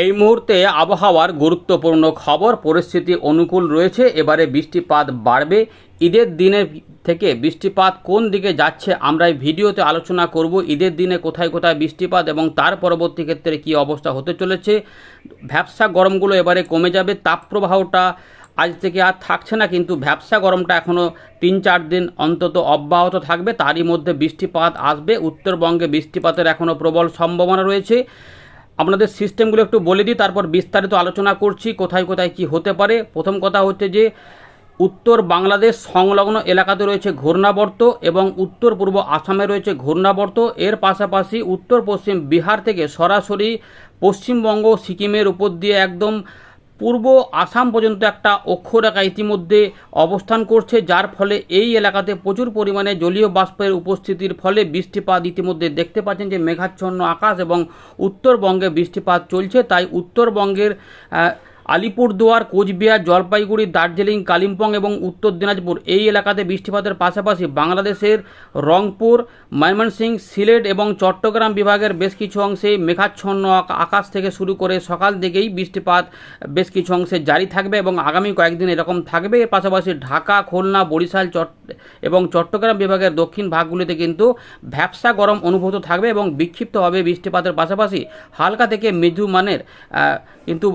এই মুহূর্তে আবহাওয়ার গুরুত্বপূর্ণ খবর, পরিস্থিতি অনুকূল রয়েছে, এবারে বৃষ্টিপাত বাড়বে। ঈদের দিনে থেকে বৃষ্টিপাত কোন দিকে যাচ্ছে আমরা এই ভিডিওতে আলোচনা করব। ঈদের দিনে কোথায় কোথায় বৃষ্টিপাত এবং তার পরবর্তী ক্ষেত্রে কী অবস্থা হতে চলেছে? ভ্যাবসা গরমগুলো এবারে কমে যাবে, তাপপ্রবাহটা আজ থেকে আর থাকছে না, কিন্তু ভ্যাবসা গরমটা এখনও তিন চার দিন অন্তত অব্যাহত থাকবে। তারই মধ্যে বৃষ্টিপাত আসবে, উত্তরবঙ্গে বৃষ্টিপাতের এখনও প্রবল সম্ভাবনা রয়েছে। আপনাদের সিস্টেমগুলো একটু বলে দিই, তারপর বিস্তারিত আলোচনা করছি, কোথায় কোথায় কি হতে পারে। প্রথম কথা হচ্ছে যে, উত্তর বাংলাদেশ সংলগ্ন এলাকাতে রয়েছে ঘূর্ণাবর্ত এবং উত্তর পূর্ব আসামে রয়েছে ঘূর্ণাবর্ত। এর পাশাপাশি উত্তর পশ্চিম বিহার থেকে সরাসরি পশ্চিমবঙ্গ, সিকিমের উপর দিয়ে একদম পূর্ব আসাম পর্যন্ত একটা অক্ষরেখা ইতিমধ্যে অবস্থান করছে, যার ফলে এই এলাকাতে প্রচুর পরিমাণে জলীয় বাষ্পের উপস্থিতির ফলে বৃষ্টিপাত ইতিমধ্যে দেখতে পাচ্ছেন যে মেঘাচ্ছন্ন আকাশ এবং উত্তরবঙ্গে বৃষ্টিপাত চলছে। তাই উত্তরবঙ্গের আলিপুরদুয়ার, কোচবিহার, জলপাইগুড়ি, দার্জিলিং, কালিম্পং এবং উত্তর দিনাজপুর এই এলাকাতে বৃষ্টিপাতের পাশাপাশি বাংলাদেশের রংপুর ময়মনসিংহ সিলেট এবং চট্টগ্রাম বিভাগের বেশ কিছু অংশে মেঘাচ্ছন্ন আকাশ থেকে শুরু করে সকাল থেকেই বৃষ্টিপাত বেশ কিছু অংশে জারি থাকবে এবং আগামী কয়েকদিন এরকম থাকবে। এর পাশাপাশি ঢাকা, খুলনা, বরিশাল, চট এবং চট্টগ্রাম বিভাগের দক্ষিণ ভাগগুলিতে কিন্তু ভ্যাবসা গরম অনুভূত থাকবে এবং বিক্ষিপ্তভাবে বৃষ্টিপাতের পাশাপাশি হালকা থেকে মৃদু মানের কিন্তু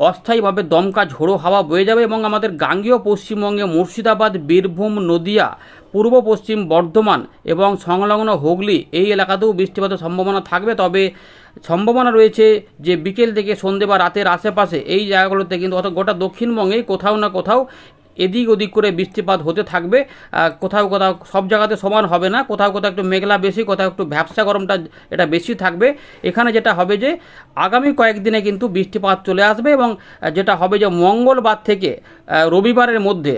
অস্থায়ীভাবে দমকা ঝোড়ো হাওয়া বয়ে যাবে এবং আমাদের গাঙ্গীয় পশ্চিমবঙ্গে মুর্শিদাবাদ, বীরভূম, নদিয়া, পূর্ব পশ্চিম বর্ধমান এবং সংলগ্ন হুগলি এই এলাকাতেও বৃষ্টিপাতের সম্ভাবনা থাকবে। তবে সম্ভাবনা রয়েছে যে বিকেল থেকে সন্ধে বা রাতের আশেপাশে এই জায়গাগুলোতে কিন্তু অর্থাৎ গোটা দক্ষিণবঙ্গেই কোথাও না কোথাও এদিক ওদিক করে বৃষ্টিপাত হতে থাকবে। কোথাও কোথাও সব জায়গাতে সমান হবে না। কোথাও কোথাও একটু মেঘলা বেশি, কোথাও একটু ভ্যাবসা গরমটা এটা বেশি থাকবে। এখানে যেটা হবে যে, আগামী কয়েকদিনে কিন্তু বৃষ্টিপাত চলে আসবে এবং যেটা হবে যে, মঙ্গলবার থেকে রবিবারের মধ্যে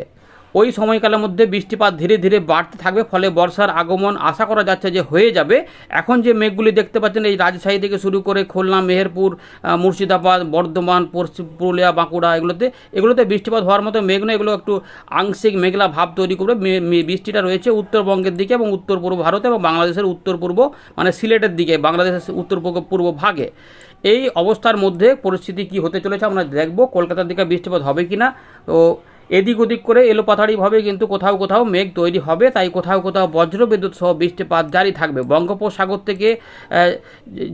ওই সময়কালের মধ্যে বৃষ্টিপাত ধীরে ধীরে বাড়তে থাকবে, ফলে বর্ষার আগমন আশা করা যাচ্ছে যে হয়ে যাবে। এখন যে মেঘগুলি দেখতে পাচ্ছেন, এই রাজশাহী থেকে শুরু করে খুলনা, মেহেরপুর মুর্শিদাবাদ, বর্ধমান, পশ্চিম পুরুলিয়া, বাঁকুড়া এগুলোতে এগুলোতে বৃষ্টিপাত হওয়ার মতো মেঘ নয়, এগুলো একটু আংশিক মেঘলা ভাব তৈরি করবে। বৃষ্টিটা রয়েছে উত্তরবঙ্গের দিকে এবং উত্তর পূর্ব ভারতে এবং বাংলাদেশের উত্তর পূর্ব মানে সিলেটের দিকে, বাংলাদেশের উত্তর পূর্ব ভাগে। এই অবস্থার মধ্যে পরিস্থিতি কি হতে চলেছে, আমরা দেখব। কলকাতার দিকে বৃষ্টিপাত হবে কি না তো এদিক ওদিক করে এলোপাথারিভাবে কিন্তু কোথাও কোথাও মেঘ তৈরি হবে, তাই কোথাও কোথাও বজ্রবিদ্যুৎ সহ বৃষ্টিপাত জারি থাকবে। বঙ্গোপসাগর থেকে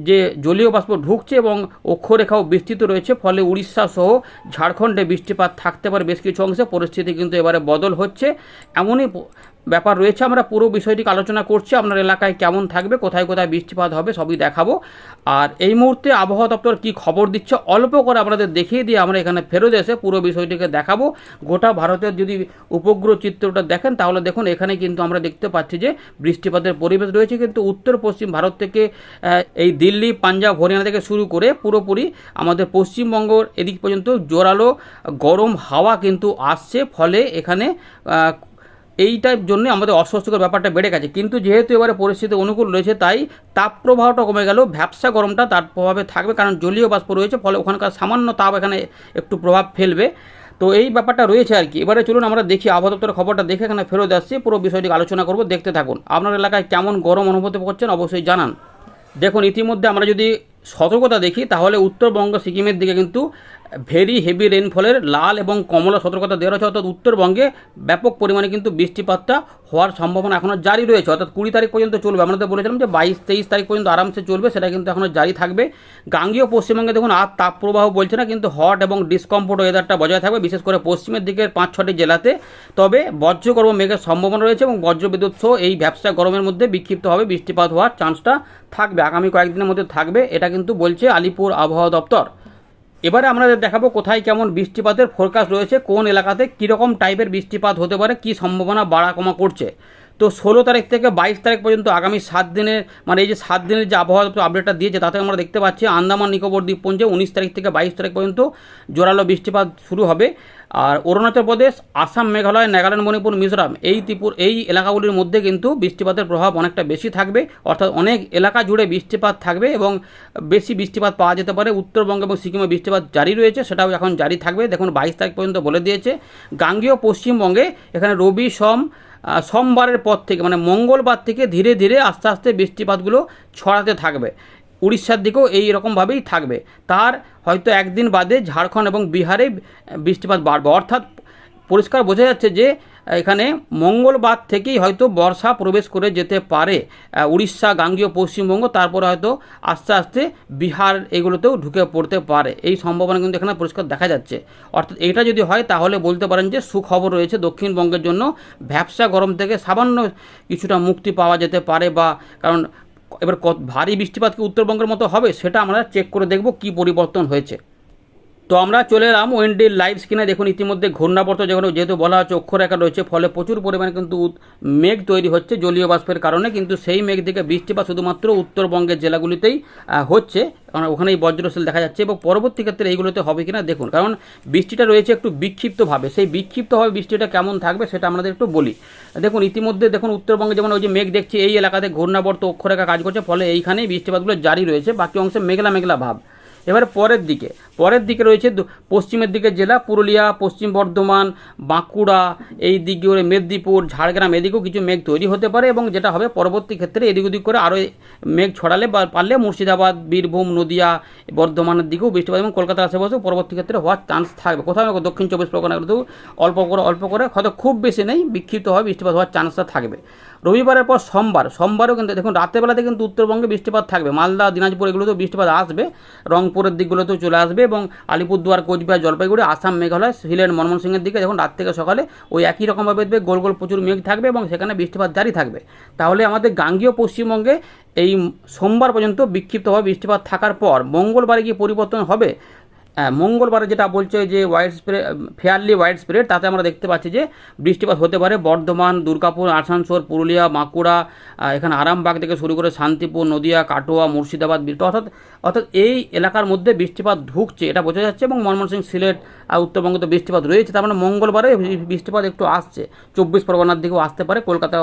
যে জলীয় বাষ্প ঢুকছে এবং অক্ষরেখাও বিস্তৃত রয়েছে, ফলে উড়িষ্যা সহ ঝাড়খণ্ডে বৃষ্টিপাত থাকতে পারে বেশ কিছু অংশে। পরিস্থিতি কিন্তু এবারে বদল হচ্ছে। এমনই ব্যাপার রয়েছে, আমরা পুরো বিষয়টিকে আলোচনা করছি, আপনার এলাকায় কেমন থাকবে, কোথায় কোথায় বৃষ্টিপাত হবে, সবই দেখাবো। আর এই মুহূর্তে আবহাওয়া দপ্তর কি খবর দিচ্ছে, অল্প করে আপনাদের দেখিয়ে দিয়ে আমরা এখানে ফেরত এসে পুরো বিষয়টিকে দেখাবো। গোটা ভারতের যদি উপগ্রহ চিত্রটা দেখেন, তাহলে দেখুন, এখানে কিন্তু আমরা দেখতে পাচ্ছি যে বৃষ্টিপাতের পরিবেশ রয়েছে, কিন্তু উত্তর পশ্চিম ভারত থেকে এই দিল্লি, পাঞ্জাব, হরিয়ানা থেকে শুরু করে পুরোপুরি আমাদের পশ্চিমবঙ্গর এদিক পর্যন্ত জোরালো গরম হাওয়া কিন্তু আসছে, ফলে এখানে এইটার জন্য আমাদের অস্বস্তিকর ব্যাপারটা বেড়ে গেছে। কিন্তু যেহেতু এবারে পরিস্থিতি অনুকূল রয়েছে, তাই তাপ তাপপ্রবাহটা কমে গেল ভ্যাবসা গরমটা তার প্রভাবে থাকবে, কারণ জলীয় বাষ্প রয়েছে, ফলে ওখানকার সামান্য তাপ এখানে একটু প্রভাব ফেলবে। তো এই ব্যাপারটা রয়েছে আর কি। এবারে চলুন আমরা দেখি, আবহাওয়া দপ্তরের খবরটা দেখে এখানে ফেরত আসছি, পুরো বিষয়টি আলোচনা করব, দেখতে থাকুন। আপনার এলাকায় কেমন গরম অনুভূতি করছেন অবশ্যই জানান। দেখুন, ইতিমধ্যে আমরা যদি সতর্কতা দেখি, তাহলে উত্তরবঙ্গ, সিকিমের দিকে কিন্তু ভেরি হেভি রেনফলের লাল এবং কমলা সতর্কতা দেওয়া রয়েছে। অর্থাৎ উত্তরবঙ্গে ব্যাপক পরিমাণে কিন্তু বৃষ্টিপাতটা হওয়ার সম্ভাবনা এখনও জারি রয়েছে। অর্থাৎ কুড়ি তারিখ পর্যন্ত চলবে। আমরা তো বলেছিলাম যে বাইশ, তেইশ তারিখ পর্যন্ত আরামসে চলবে, সেটা কিন্তু এখনও জারি থাকবে। গাঙ্গীয় পশ্চিমবঙ্গে দেখুন আর তাপপ্রবাহ বলছে না, কিন্তু হট এবং ডিসকমফোর্ট ওয়েদারটা বজায় থাকবে, বিশেষ করে পশ্চিমের দিকের পাঁচ ছটি জেলাতে। তবে বজ্রগর্ভ মেঘের সম্ভাবনা রয়েছে এবং বজ্রবিদ্যুৎ সহ এই ব্যবসা গরমের মধ্যে বিক্ষিপ্ত হবে। বৃষ্টিপাত হওয়ার চান্সটা থাকবে। আগামী কয়েকদিনের মধ্যে থাকবে, এটা কিন্তু বলছে আলিপুর আবহাওয়া দপ্তর। এবারে আমরা দেখাবো কোথায় কেমন বৃষ্টিপাতের ফোরকাস্ট রয়েছে, কোন এলাকাতে কীরকম টাইপের বৃষ্টিপাত হতে পারে, কী সম্ভাবনা বাড়া কমা করছে। তো ষোলো তারিখ থেকে বাইশ তারিখ পর্যন্ত আগামী সাত দিনের মানে এই যে সাত দিনের যে আবহাওয়া আপডেটটা দিয়েছে, তাতে আমরা দেখতে পাচ্ছি আন্দামান নিকোবর দ্বীপপুঞ্জে উনিশ তারিখ থেকে বাইশ তারিখ পর্যন্ত জোরালো বৃষ্টিপাত শুরু হবে। আর অরুণাচল প্রদেশ, আসাম, মেঘালয়, নাগাল্যান্ড, মণিপুর, মিজোরাম এই ত্রিপুর, এই এলাকাগুলির মধ্যে কিন্তু বৃষ্টিপাতের প্রভাব অনেকটা বেশি থাকবে। অর্থাৎ অনেক এলাকা জুড়ে বৃষ্টিপাত থাকবে এবং বেশি বৃষ্টিপাত পাওয়া যেতে পারে। উত্তরবঙ্গ এবং সিকিমে বৃষ্টিপাত জারি রয়েছে, সেটাও এখন জারি থাকবে। দেখুন বাইশ তারিখ পর্যন্ত বলে দিয়েছে। গাঙ্গীয় পশ্চিমবঙ্গে এখানে রবি, সোম সোমবারের পর থেকে মানে মঙ্গলবার থেকে ধীরে ধীরে আস্তে আস্তে বৃষ্টিপাতগুলো ছড়াতে থাকবে। উড়িষ্যার দিকেও এই রকমভাবেই থাকবে। তার হয়তো একদিন বাদে ঝাড়খণ্ড এবং বিহারে বৃষ্টিপাত বাড়বে। অর্থাৎ পরিষ্কার বোঝা যাচ্ছে যে এখানে মঙ্গলবার থেকেই হয়তো বর্ষা প্রবেশ করে যেতে পারে। উড়িষ্যা, গাঙ্গীয়, পশ্চিমবঙ্গ, তারপরে হয়তো আস্তে আস্তে বিহার এগুলোতেও ঢুকে পড়তে পারে। এই সম্ভাবনা কিন্তু এখানে পরিষ্কার দেখা যাচ্ছে। অর্থাৎ এটা যদি হয়, তাহলে বলতে পারেন যে সুখবর রয়েছে দক্ষিণবঙ্গের জন্য। ভ্যাবসা গরম থেকে সামান্য কিছুটা মুক্তি পাওয়া যেতে পারে বা, কারণ এবার ভারী বৃষ্টিপাত কি উত্তরবঙ্গের মতো হবে, সেটা আমরা চেক করে দেখব কি পরিবর্তন হয়েছে। তো আমরা চলে এলাম ওয়েন্ডির লাইভ স্ক্রিনে দেখুন, ইতিমধ্যে ঘূর্ণাবর্ত যেগুলো, যেহেতু বলা হচ্ছে অক্ষরেখা রয়েছে, ফলে প্রচুর পরিমাণে কিন্তু মেঘ তৈরি হচ্ছে জলীয় বাষ্পের কারণে। কিন্তু সেই মেঘ থেকে বৃষ্টিপাত শুধুমাত্র উত্তরবঙ্গের জেলাগুলিতেই হচ্ছে। কারণ ওখানেই বজ্রশীল দেখা যাচ্ছে এবং পরবর্তী ক্ষেত্রে এইগুলোতে হবে কিনা দেখুন। কারণ বৃষ্টিটা রয়েছে একটু বিক্ষিপ্তভাবে। সেই বিক্ষিপ্তভাবে বৃষ্টিটা কেমন থাকবে সেটা আমাদের একটু বলি। দেখুন, ইতিমধ্যে দেখুন, উত্তরবঙ্গে যেমন ওই যে মেঘ দেখছি, এই এলাকাতে ঘূর্ণাবর্ত অক্ষরেখা কাজ করছে, ফলে এইখানেই বৃষ্টিপাতগুলো জারি রয়েছে। বাকি অংশে মেঘলা মেঘলা ভাব। এবারে পরের দিকে পরের দিকে রয়েছে পশ্চিমের দিকে জেলা, পুরুলিয়া, পশ্চিম বর্ধমান, বাঁকুড়া, এই দিকে মেদিনীপুর, ঝাড়গ্রাম, এদিকেও কিছু মেঘ তৈরি হতে পারে এবং যেটা হবে পরবর্তী ক্ষেত্রে এদিক ওদিক করে আরও মেঘ ছড়ালে বা পারলে মুর্শিদাবাদ, বীরভূম, নদিয়া, বর্ধমানের দিকেও বৃষ্টিপাত এবং কলকাতার আশেপাশেও পরবর্তী ক্ষেত্রে হওয়ার চান্স থাকবে। কোথাও দক্ষিণ চব্বিশ পরগনা পরগনাগুলোতেও অল্প করে অল্প করে, হয়তো খুব বেশি নেই, বিক্ষিপ্ত হয় বৃষ্টিপাত হওয়ার চান্সটা থাকবে। রবিবারের পর সোমবার, সোমবারও কিন্তু, দেখুন রাতের বেলাতে কিন্তু উত্তরবঙ্গে বৃষ্টিপাত থাকবে। মালদা, দিনাজপুর এগুলোতেও বৃষ্টিপাত আসবে। রংপুরের দিকগুলোতেও চলে আসবে এবং আলিপুরদুয়ার, কোচবিহার, জলপাইগুড়ি, আসাম, মেঘালয়, সিলেট ময়মনসিংহের দিকে যখন রাত থেকে সকালে ওই একই রকমভাবে দেখবে গোল গোল প্রচুর মেঘ থাকবে এবং সেখানে বৃষ্টিপাত জারি থাকবে। তাহলে আমাদের গাঙ্গীয় পশ্চিমবঙ্গে এই সোমবার পর্যন্ত বিক্ষিপ্তভাবে বৃষ্টিপাত থাকার পর মঙ্গলবারে কি পরিবর্তন হবে? হ্যাঁ মঙ্গলবারে যেটা বলছে যে wide spray fairly wide spread তাতে আমরা দেখতে পাচ্ছি যে বৃষ্টিপাত হতে পারে বর্ধমান, দুর্গাপুর, আসানসোল, পুরুলিয়া, বাঁকুড়া এখানে আরামবাগ থেকে শুরু করে শান্তিপুর, নদিয়া, কাটোয়া, মুর্শিদাবাদ বীর- অর্থাৎ অর্থাৎ এই এলাকার মধ্যে বৃষ্টিপাত ঢুকছে, এটা বোঝা যাচ্ছে এবং ময়মনসিংহ, সিলেট, আর উত্তরবঙ্গে তো বৃষ্টিপাত রয়েছে। তার মানে মঙ্গলবারে বৃষ্টিপাত একটু আসছে। চব্বিশ পরগনার দিকেও আসতে পারে। কলকাতা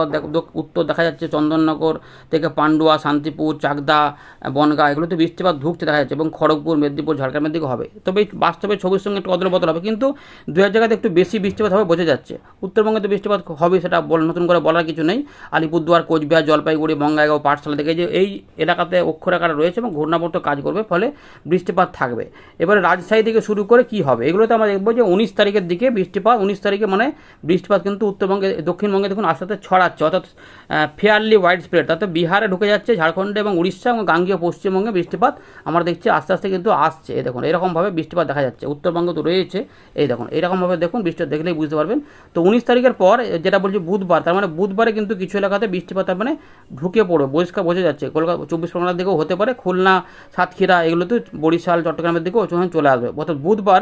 উত্তর দেখা যাচ্ছে, চন্দননগর থেকে পান্ডুয়া, শান্তিপুর, চাকদা, বনগাঁ, এগুলোতে বৃষ্টিপাত ঢুকতে দেখা যাচ্ছে এবং খড়গপুর, মেদিনীপুর, ঝাড়গ্রামের দিকে হবে। তবে বাস্তবে ছবির সঙ্গে একটু অদল বদল হবে। কিন্তু দু এক জায়গাতে একটু বেশি বৃষ্টিপাত হবে বোঝা যাচ্ছে। উত্তরবঙ্গে তো বৃষ্টিপাত হবে সেটা বল নতুন করে বলার কিছু নেই। আলিপুরদুয়ার, কোচবিহার, জলপাইগুড়ি, বঙ্গাইগাঁও পাঠশালা থেকে যে এই এলাকাতে অক্ষরেখাটা রয়েছে এবং ঘূর্ণাবর্ত কাজ করবে, ফলে বৃষ্টিপাত থাকবে। এবারে রাজশাহী থেকে শুরু করে কি হবে? এগুলোতে আমরা দেখব যে উনিশ তারিখের দিকে বৃষ্টিপাত, উনিশ তারিখে মানে বৃষ্টিপাত কিন্তু উত্তরবঙ্গে, দক্ষিণবঙ্গে দেখুন আস্তে আস্তে ছড়াচ্ছে। অর্থাৎ ফেয়ারলি ওয়াইড স্প্রেড তাতে বিহারে ঢুকে যাচ্ছে ঝাড়খণ্ডে এবং উড়িষ্যা এবং গাঙ্গীয় পশ্চিমবঙ্গে বৃষ্টিপাত, আমরা দেখছি আস্তে আস্তে কিন্তু আসছে। দেখুন, এরকমভাবে বৃষ্টিপাত দেখা যাচ্ছে। উত্তরবঙ্গ তো রয়েছে। এই দেখুন এরকমভাবে দেখুন, বৃষ্টি দেখলেই বুঝতে পারবেন। তো উনিশ তারিখের পর যেটা বলছি বুধবার, তার মানে বুধবারে কিন্তু কিছু এলাকাতে বৃষ্টিপাত মানে ঢুকে পড়বে বৈষ্কা বোঝা যাচ্ছে। কলকাতা, চব্বিশ পরগনার দিকেও হতে পারে, খুলনা, সাতক্ষীরা এগুলো তো বরিশাল, চট্টগ্রামের দিকেও চলে আসবে। অর্থাৎ বুধবার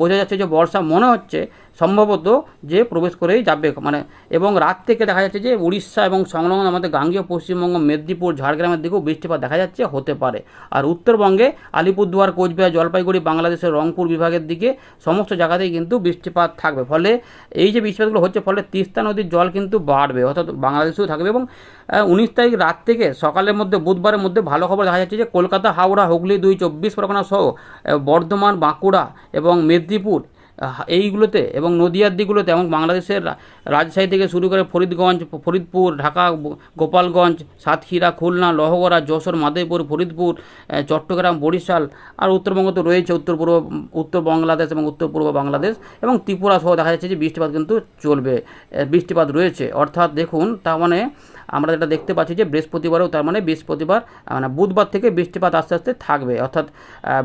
বোঝা যাচ্ছে যে বর্ষা মনে হচ্ছে সম্ভবত যে প্রবেশ করেই যাবে মানে এবং রাত থেকে দেখা যাচ্ছে যে উড়িষ্যা এবং সংলগ্ন আমাদের গাঙ্গীয় পশ্চিমবঙ্গ, মেদিনীপুর, ঝাড়গ্রামের দিকেও বৃষ্টিপাত দেখা যাচ্ছে, হতে পারে। আর উত্তরবঙ্গে আলিপুরদুয়ার, কোচবিহার, জলপাইগুড়ি, বাংলাদেশের রংপুর বিভাগের দিকে সমস্ত জায়গাতেই কিন্তু বৃষ্টিপাত থাকবে। ফলে এই যে বৃষ্টিপাতগুলো হচ্ছে, ফলে তিস্তা নদীর জল কিন্তু বাড়বে, অর্থাৎ বাংলাদেশেও থাকবে এবং উনিশ তারিখ রাত থেকে সকালের মধ্যে, বুধবারের মধ্যে ভালো খবর দেখা যাচ্ছে যে কলকাতা, হাওড়া, হুগলি, দুই চব্বিশ পরগনা সহ বর্ধমান, বাঁকুড়া এবং মেদিনীপুর এইগুলোতে এবং নদিয়ার দিকগুলোতে এবং বাংলাদেশের রাজশাহী থেকে শুরু করে ফরিদগঞ্জ ফরিদপুর, ঢাকা গোপালগঞ্জ, সাতক্ষীরা, খুলনা, লহগড়া, যশোর মাদেপুর ফরিদপুর চট্টগ্রাম, বরিশাল আর উত্তরবঙ্গ তো রয়েছে উত্তর পূর্ব, উত্তর বাংলাদেশ এবং উত্তর পূর্ব বাংলাদেশ এবং ত্রিপুরা সহ দেখা যাচ্ছে যে বৃষ্টিপাত কিন্তু চলবে বৃষ্টিপাত রয়েছে। অর্থাৎ দেখুন, তার মানে আমরা যেটা দেখতে পাচ্ছি যে বৃহস্পতিবারও তার মানে বৃহস্পতিবার মানে বুধবার থেকে বৃষ্টিপাত আস্তে আস্তে থাকবে। অর্থাৎ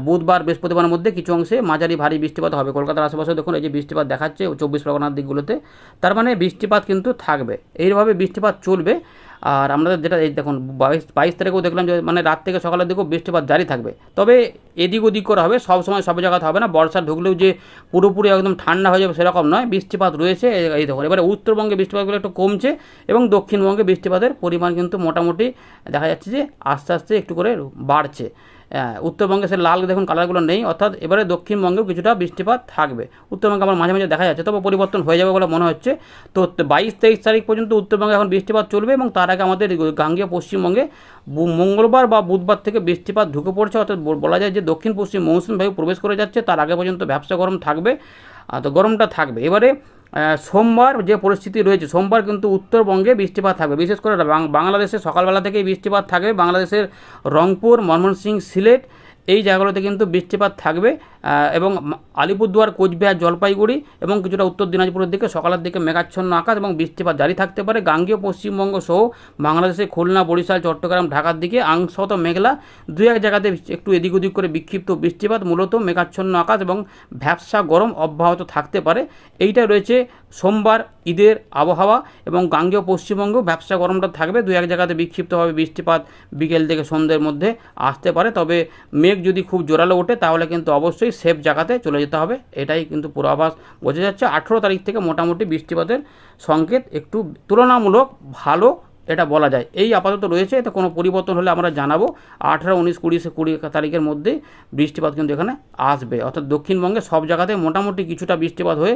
বুধবার বৃহস্পতিবারের মধ্যে কিছু অংশে মাঝারি ভারী বৃষ্টিপাত হবে। কলকাতার আশেপাশে দেখুন এই যে বৃষ্টিপাত দেখাচ্ছে, চব্বিশ পরগনার দিকগুলোতে, তার মানে বৃষ্টিপাত কিন্তু থাকবে। এইভাবে বৃষ্টিপাত চলবে। আর আমাদের যেটা এই দেখুন, বাইশ বাইশ তারিখেও দেখলাম যে মানে রাত থেকে সকালের দিকেও বৃষ্টিপাত জারি থাকবে। তবে এদিক ওদিক করে হবে, সব সময় সব জায়গাতে হবে না, বর্ষা ঢুকলেও যে পুরোপুরি একদম ঠান্ডা হয়ে যাবে সেরকম নয়, বৃষ্টিপাত রয়েছে, এই- দেখুন। এবারে উত্তরবঙ্গে বৃষ্টিপাতগুলো একটু কমছে এবং দক্ষিণবঙ্গে বৃষ্টিপাতের পরিমাণ কিন্তু মোটামুটি দেখা যাচ্ছে যে আস্তে আস্তে একটু করে বাড়ছে। হ্যাঁ, উত্তরবঙ্গে সে লাল দেখুন কালারগুলো নেই অর্থাৎ এবারে দক্ষিণবঙ্গেও কিছুটা বৃষ্টিপাত থাকবে। উত্তরবঙ্গে আমার মাঝে মাঝে দেখা যাচ্ছে তবে পরিবর্তন হয়ে যাবে বলে মনে হচ্ছে। তো বাইশ তেইশ তারিখ পর্যন্ত উত্তরবঙ্গে এখন বৃষ্টিপাত চলবে এবং তার আগে আমাদের গাঙ্গীয় পশ্চিমবঙ্গে মঙ্গলবার বা বুধবার থেকে বৃষ্টিপাত ঢুকে পড়ছে। অর্থাৎ বল- যায় যে দক্ষিণ পশ্চিম মৌসুমি বায়ু প্রবেশ করে যাচ্ছে তার আগে পর্যন্ত ব্যবসা গরম থাকবে আহ, তো গরমটা থাকবে। এবারে সোমবার যে পরিস্থিতি রয়েছে, সোমবার কিন্তু উত্তরবঙ্গে বৃষ্টিপাত থাকবে। বিশেষ করে বাংলাদেশে সকালবেলা থেকেই বৃষ্টিপাত থাকবে। বাংলাদেশের রংপুর, ময়মনসিংহ, সিলেট এই জায়গাগুলোতে কিন্তু বৃষ্টিপাত থাকবে। এবং আলিপুরদুয়ার, কোচবিহার, জলপাইগুড়ি এবং কিছুটা উত্তর দিনাজপুরের দিকে সকালের দিকে মেঘাচ্ছন্ন আকাশ এবং বৃষ্টিপাত জারি থাকতে পারে। গাঙ্গেয়, পশ্চিমবঙ্গ সহ বাংলাদেশে খুলনা, বরিশাল, চট্টগ্রাম, ঢাকার দিকে আংশত মেঘলা। দু এক জায়গাতে একটু এদিক ওদিক করে বিক্ষিপ্ত বৃষ্টিপাত, মূলত মেঘাচ্ছন্ন আকাশ এবং ভ্যাবসা গরম অব্যাহত থাকতে পারে। এইটা রয়েছে সোমবার ঈদের আবহাওয়া এবং গাঙ্গেয়, পশ্চিমবঙ্গ ব্যবসা গরমটা থাকবে। দু এক জায়গাতে বিক্ষিপ্তভাবে বৃষ্টিপাত বিকেল থেকে সন্ধ্যের মধ্যে আসতে পারে। তবে মেঘ যদি খুব জোরালো ওঠে, তাহলে কিন্তু অবশ্যই সেফ জায়গাতে চলে যেতে হবে। এটাই কিন্তু পূর্বাভাস বোঝা যাচ্ছে। আঠেরো তারিখ থেকে মোটামুটি বৃষ্টিপাতের সংকেত একটু তুলনামূলক ভালো এটা বলা যায়। এই আপাতত রয়েছে, এতে কোনো পরিবর্তন হলে আমরা জানাব। আঠেরো, উনিশ, কুড়ি কুড়ি তারিখের মধ্যে বৃষ্টিপাত কিন্তু এখানে আসবে। অর্থাৎ দক্ষিণবঙ্গে সব জায়গাতে মোটামুটি কিছুটা বৃষ্টিপাত হয়ে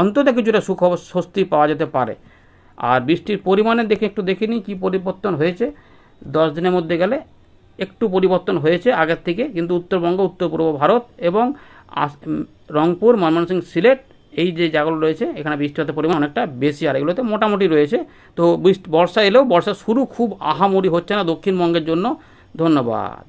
অন্তত কিছুটা সুখবর, স্বস্তি পাওয়া যেতে পারে। আর বৃষ্টির পরিমাণে দেখে একটু দেখে নিই কী পরিবর্তন হয়েছে। দশ দিনের মধ্যে গেলে একটু পরিবর্তন হয়েছে আগের থেকে, কিন্তু উত্তরবঙ্গ উত্তর পূর্ব ভারত এবং রংপুর, ময়মনসিংহ, সিলেট এই যে জায়গাগুলো রয়েছে, এখানে বৃষ্টিপাতের পরিমাণ অনেকটা বেশি আর এগুলোতে মোটামুটি রয়েছে। তো বৃষ্টি, বর্ষা এলেও বর্ষা শুরু খুব আহামরি হচ্ছে না, দক্ষিণবঙ্গের জন্য ধন্যবাদ।